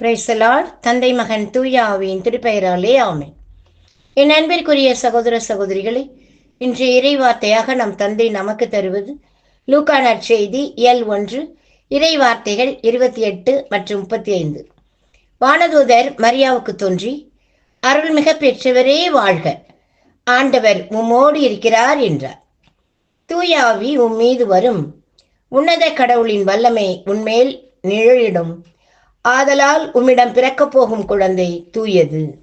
Praise the Lord தந்தை மகன் தூயாவின் திருப்பெயராலே ஆமை என் அன்பிற்குரிய சகோதர சகோதரிகளே இன்று இறைவார்த்தையாக நம் தந்தை நமக்கு தருவது லூக்கா நற்செய்தி எல் ஒன்று இறைவார்த்தைகள் இருபத்தி எட்டு மற்றும் முப்பத்தி ஐந்து. வானதூதர் மரியாவுக்கு தோன்றி அருள்மிக பெற்றவரே வாழ்க. ஆண்டவர் உம்மோடு இருக்கிறார் என்றார். தூயாவி உம் மீது வரும் உன்னத கடவுளின் வல்லமை உன்மேல் நிழலிடும். ஆதலால் உம்மிடம் பிறக்கப் போகும் குழந்தை தூயது.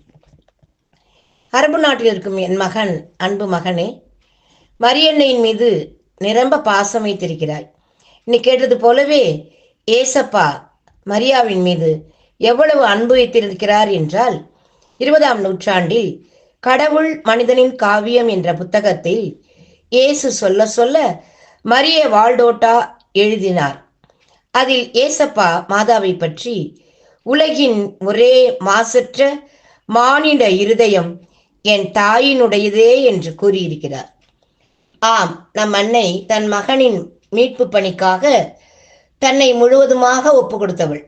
அரபு நாட்டில் இருக்கும் என் மகன் அன்பு மகனே மரியன்னையின் மீது நிரம்ப பாசம் வைத்திருக்கிறாய். நீ கேட்டது போலவே ஏசப்பா மரியாவின் மீது எவ்வளவு அன்பு வைத்திருக்கிறார் என்றால் இருபதாம் நூற்றாண்டில் கடவுள் மனிதனின் காவியம் என்ற புத்தகத்தில் இயேசு சொல்ல சொல்ல மரிய வால்டோட்டா எழுதினார். அதில் ஏசப்பா மாதாவை பற்றி உலகின் ஒரே மாசற்ற மானிட இருதயம் என் தாயினுடையதே என்று கூறியிருக்கிறார். ஆம் நம் அன்னை தன் மகனின் மீட்பு பணிக்காக தன்னை முழுவதுமாக ஒப்பு கொடுத்தவள்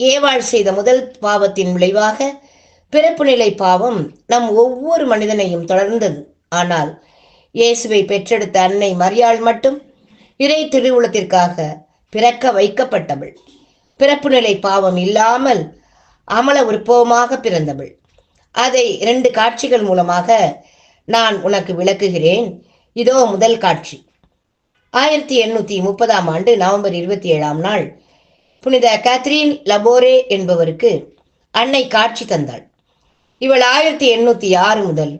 ஏவாள் செய்த முதல் பாவத்தின் விளைவாக பிறப்பு நிலை பாவம் நம் ஒவ்வொரு மனிதனையும் தொடர்ந்தது. ஆனால் இயேசுவை பெற்றெடுத்த அன்னை மரியாள் மட்டும் இறை திருவுளத்திற்காக பிறக்க வைக்கப்பட்டவள். பிறப்பு நிலை பாவம் இல்லாமல் அமல உற்பவமாக பிறந்தவள். அதை இரண்டு காட்சிகள் மூலமாக நான் உனக்கு விளக்குகிறேன். இதோ முதல் காட்சி. ஆயிரத்தி எண்ணூத்தி முப்பதாம் ஆண்டு நவம்பர் இருபத்தி ஏழாம் நாள். புனித கேத்ரீன் லபோரே என்பவருக்கு அன்னை காட்சி தந்தாள். இவள் ஆயிரத்தி எண்ணூத்தி ஆறு முதல்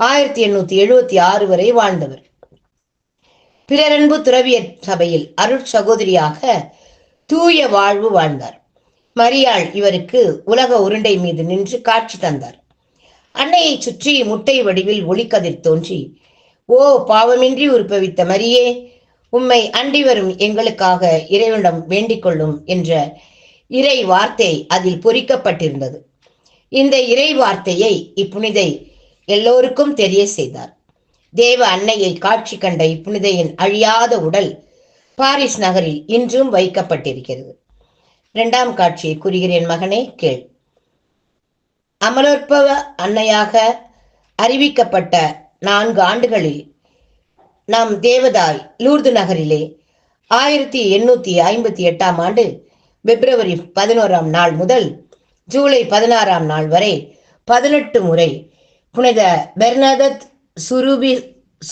ஆயிரத்தி எண்ணூத்தி எழுபத்தி ஆறு வரை வாழ்ந்தவர். பிறரன்பு துறவியர் சபையில் அருட் சகோதரியாக தூய வாழ்வு வாழ்ந்தார். மரியாள் இவருக்கு உலக உருண்டை மீது நின்று காட்சி தந்தார். அன்னையை சுற்றி முட்டை வடிவில் ஒளிக்கதிர் தோன்றி ஓ பாவமின்றி உற்பவித்த மரியே உம்மை அண்டி வரும் எங்களுக்காக இறைவனிடம் வேண்டிக் கொள்ளும் என்ற இறை வார்த்தை அதில் பொறிக்கப்பட்டிருந்தது. இந்த இறை வார்த்தையை இப்புனிதை எல்லோருக்கும் தெரிய செய்தார். தேவ அன்னையை காட்சி கண்ட இப்புனிதையின் அழியாத உடல் பாரிஸ் நகரில் இன்றும் வைக்கப்பட்டிருக்கிறது. இரண்டாம் காட்சியை கூறுகிறேன் மகனே கேள். அமலோற்பவ அன்னையாக அறிவிக்கப்பட்ட நான்கு ஆண்டுகளில் நம் தேவதாய் லூர்து நகரிலே ஆயிரத்தி எண்ணூத்தி ஐம்பத்தி எட்டாம் ஆண்டு பிப்ரவரி பதினோராம் நாள் முதல் ஜூலை பதினாறாம் நாள் வரை பதினெட்டு முறை புனித பெர்னதத் சுருபி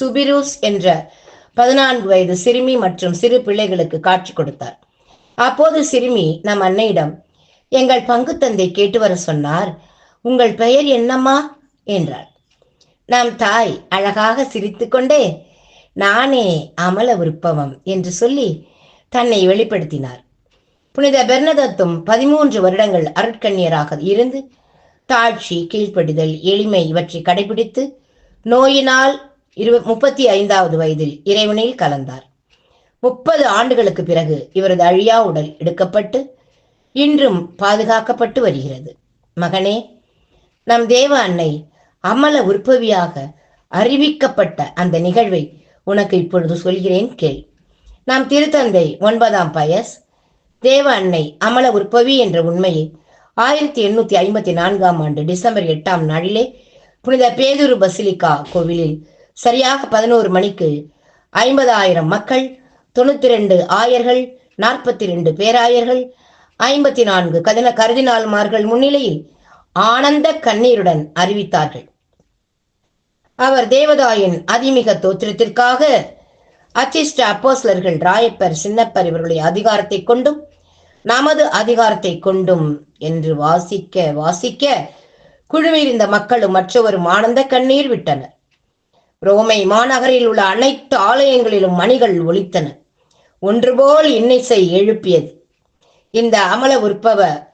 சுபிருஸ் என்ற பதினான்கு வயது சிறுமி மற்றும் சிறு பிள்ளைகளுக்கு காட்சி கொடுத்தார். அப்போது சிறுமி நம் அன்னையிடம் எங்கள் பங்கு தந்தை கேட்டு வர சொன்னார். உங்கள் பெயர் என்னம்மா? என்றாள். நம் தாய் அழகாக சிரித்துக்கொண்டே நானே அமல விருப்பவம் என்று சொல்லி தன்னை வெளிப்படுத்தினார். புனித பெர்னதத்தும் பதிமூன்று வருடங்கள் அருட்கண்ணியராக இருந்து தாழ்ச்சி கீழ்ப்படிதல் எளிமை இவற்றை கடைபிடித்து நோயினால் இரு முப்பத்தி ஐந்தாவது வயதில் இறைவனில் கலந்தார். முப்பது ஆண்டுகளுக்கு பிறகு இவரது அழியா உடல் எடுக்கப்பட்டு இன்றும் பாதுகாக்கப்பட்டு வருகிறது. மகனே நம் தேவ அன்னை அமல உற்பவியாக அறிவிக்கப்பட்ட அந்த நிகழ்வை உனக்கு இப்பொழுது சொல்கிறேன் கேள். நாம் திருத்தந்தை ஒன்பதாம் பயஸ் தேவ அன்னை அமல உற்பவி என்ற உண்மையை ஆயிரத்தி எண்ணூத்தி ஐம்பத்தி நான்காம் ஆண்டு டிசம்பர் எட்டாம் நாளிலே புனித பேதுரு பசிலிக்கா கோவிலில் சரியாக பதினோரு மணிக்கு ஐம்பதாயிரம் மக்கள் தொண்ணூத்தி ரெண்டு ஆயர்கள் நாற்பத்தி ரெண்டு பேராயர்கள் ஐம்பத்தி நான்கு கதின கருதினால்மார்கள் முன்னிலையில் ஆனந்த கண்ணீருடன் அறிவித்தார்கள். அவர் தேவதாயின் அதிமிக தோற்றத்திற்காக அச்சிஷ்ட அப்போஸ்லர்கள் ராயப்பர் சின்னப்பர் இவர்களுடைய அதிகாரத்தை கொண்டும் நமது அதிகாரத்தை கொண்டும் என்று வாசிக்க வாசிக்க குழுவிருந்த மக்களும் மற்றவரும் ஆனந்த கண்ணீர் விட்டனர். ரோமை மாநகரில் உள்ள அனைத்து ஆலயங்களிலும் மணிகள் ஒலித்தன. ஒன்றுபோல் இன்னிசை எழுப்பியது. இந்த அமல உற்பவ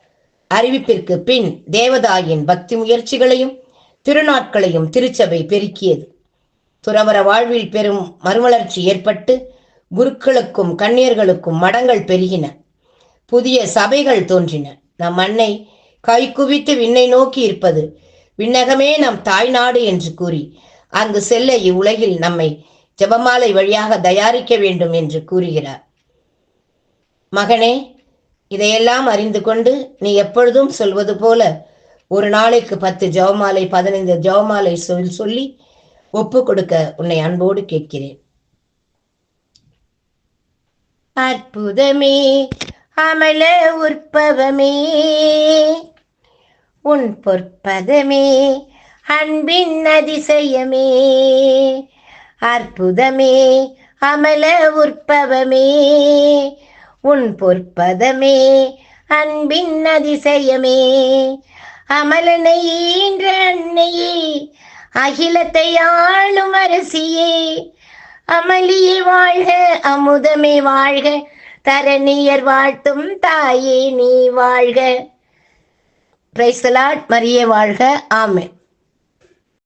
அறிவிப்பிற்கு பின் தேவதாயின் பக்தி முயற்சிகளையும் திருநாட்களையும் திருச்சபை பெருக்கியது. துறவர வாழ்வில் பெரும் மறுமலர்ச்சி ஏற்பட்டு குருக்களுக்கும் கன்னியர்களுக்கும் மடங்கள் பெருகின. புதிய சபைகள் தோன்றின. நம் அன்னை கை குவித்து விண்ணை நோக்கி இருப்பது. விண்ணகமே நம் தாய்நாடு என்று கூறி அங்கு செல்ல இவ்வுலகில் நம்மை ஜெபமாலை வழியாக தயாரிக்க வேண்டும் என்று கூறுகிறார். மகனே இதையெல்லாம் அறிந்து கொண்டு நீ எப்பொழுதும் சொல்வது போல ஒரு நாளைக்கு பத்து ஜவமாலை பதினைந்து ஜவமாலை சொல் சொல்லி ஒப்பு கொடுக்க உன்னை அன்போடு கேட்கிறேன். அற்புதமே அமல உற்பவமே. உன் பொற்பதமே அன்பின் அதிசயமே. அற்புதமே அமல உற்பவமே. உன் பொற்பதமே அன்பின் அதிசயமே. அமலனை ஈன்ற அன்னையே அகிலத்தை ஆளும் அரசியே. அமளியே வாழ்க அமுதமே வாழ்க தரணியர் வாழ்த்தும் தாயே நீ வாழ்க. பிரைசலாட் மரியே வாழ்க. ஆமே